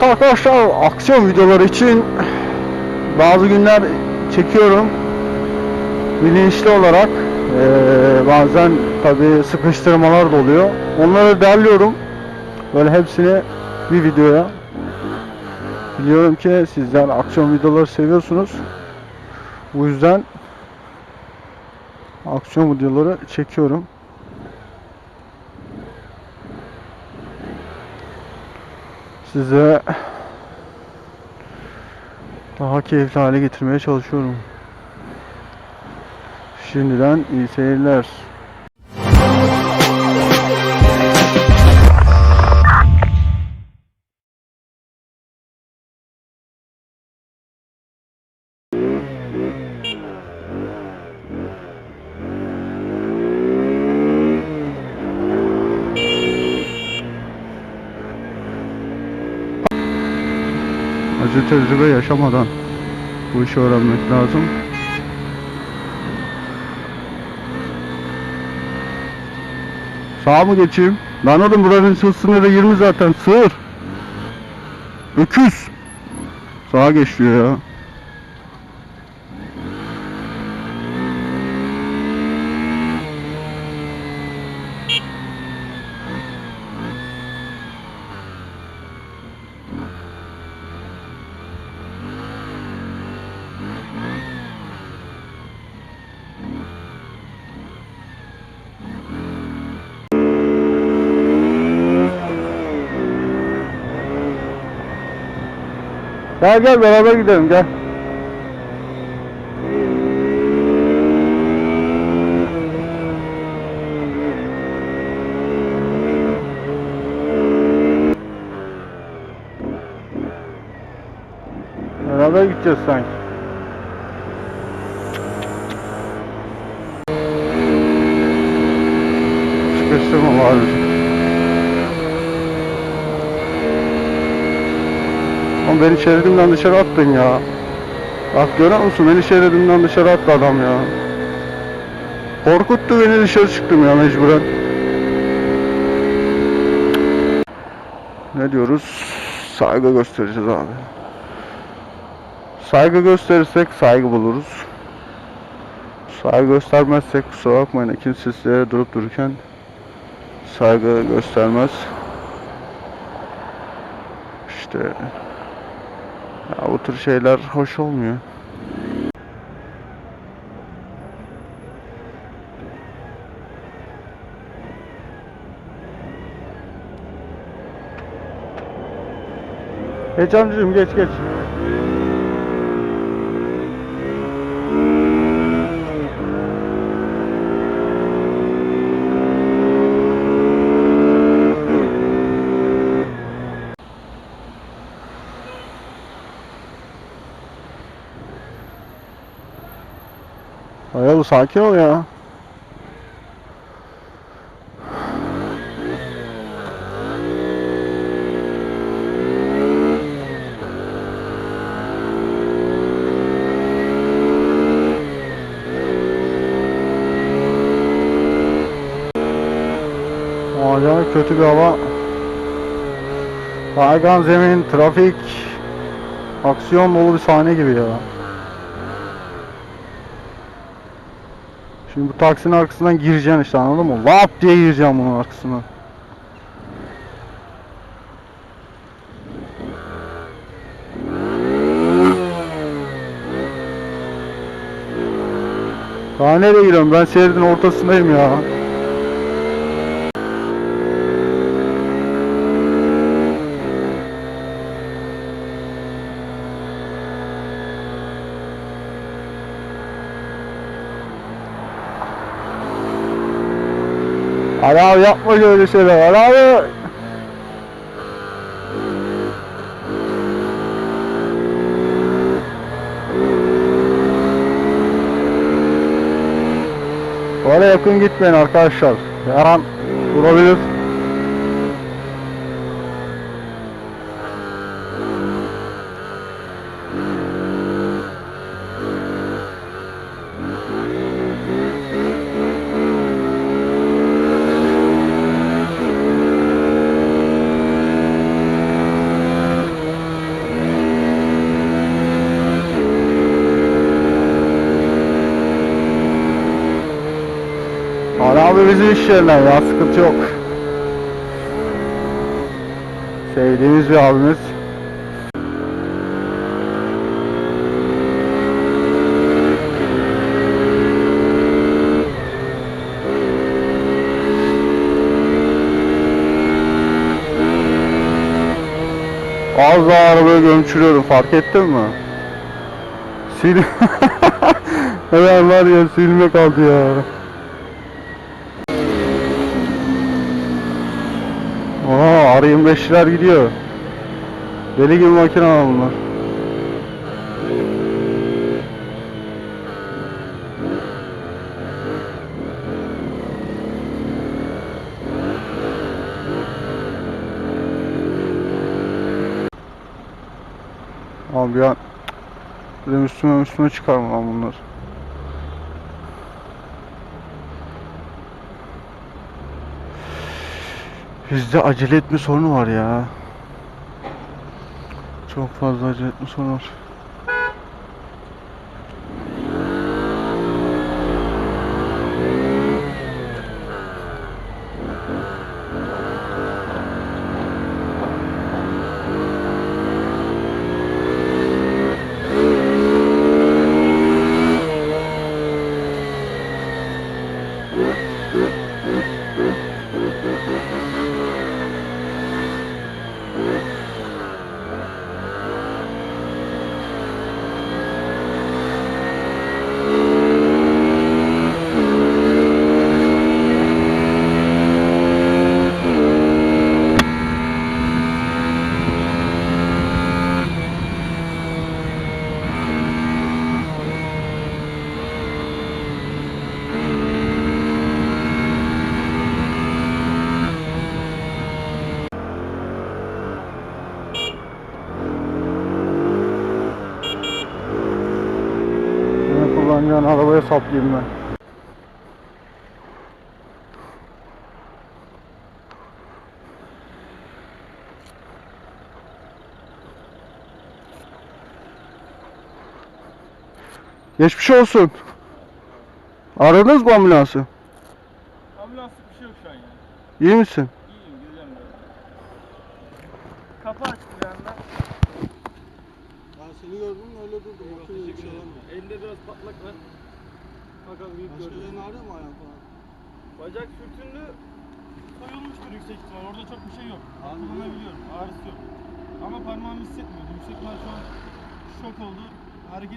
Arkadaşlar aksiyon videoları için bazı günler çekiyorum. Bilinçli olarak Ee, bazen tabi sıkıştırmalar da oluyor. Onları derliyorum. Böyle hepsini bir videoya. Biliyorum ki sizler aksiyon videoları seviyorsunuz. Bu yüzden aksiyon videoları çekiyorum size daha keyifli hale getirmeye çalışıyorum. Şimdiden iyi seyirler. Acı tecrübe yaşamadan bu işi öğrenmek lazım. Sağa mı geçeyim? Lan oğlum buranın hız sınırı 20 zaten. Sığır. Öküz. Sağa geç diyor ya. Gel gel beraber gidelim gel. Beraber gideceğiz sanki. Sıkıştırma var. Ama beni şeridimden dışarı attın ya. Bak görüyor musun beni şeridimden dışarı attı adam ya. Korkuttu beni dışarı çıktım ya mecburen. Ne diyoruz? Saygı göstereceğiz abi. Saygı gösterirsek saygı buluruz. Saygı göstermezsek kusura bakmayın kimse size durup dururken saygı göstermez. İşte ya bu tür şeyler hoş olmuyor. Geç amcacığım geç geç. Ayalı sakin ol ya. Acayip kötü bir hava. Kaygan zemin, trafik, aksiyon dolu bir sahne gibi ya. Şimdi bu taksinin arkasından gireceksin işte anladın mı? Lap diye gireceğim bunun arkasına. Daha nereye giriyorum? Ben şeridin ortasındayım ya. Ali abi yapma öyle şeyler. Ali abi. Oraya yakın gitmeyin arkadaşlar. Her an vurabilir. Abi bizim iş yerinden ya sıkıntı yok. Sevdiğimiz bir abimiz. Az daha arabayı gömçürüyorum fark ettin mi? Sil... Hemen var ya silme kaldı ya. Aa R25'ler gidiyor. Deli gibi makine bunlar. Abi ya benim üstüme üstüme çıkarmam bunlar. Bizde acele etme sorunu var ya. Çok fazla acele etme sorunu var. Kullanacağın arabaya saplayayım ben. Geçmiş olsun. Aradınız mı ambulansı? Ambulanslık bir şey yok şu an ya. İyi misin? Seni gördüm öyle durdum. Eyvah, Bakın teşekkür ederim. Elinde biraz patlak var. Bakalım büyük Başka gördüm. yerin ağrıyor mu ayağın falan? Bacak sürtündü. Soyulmuştur yüksek ihtimal. Orada çok bir şey yok. Anladım. Kullanabiliyorum. Ağrısı yok. Ama parmağımı hissetmiyordum. Yüksek ihtimal şu an şok oldu. Hareket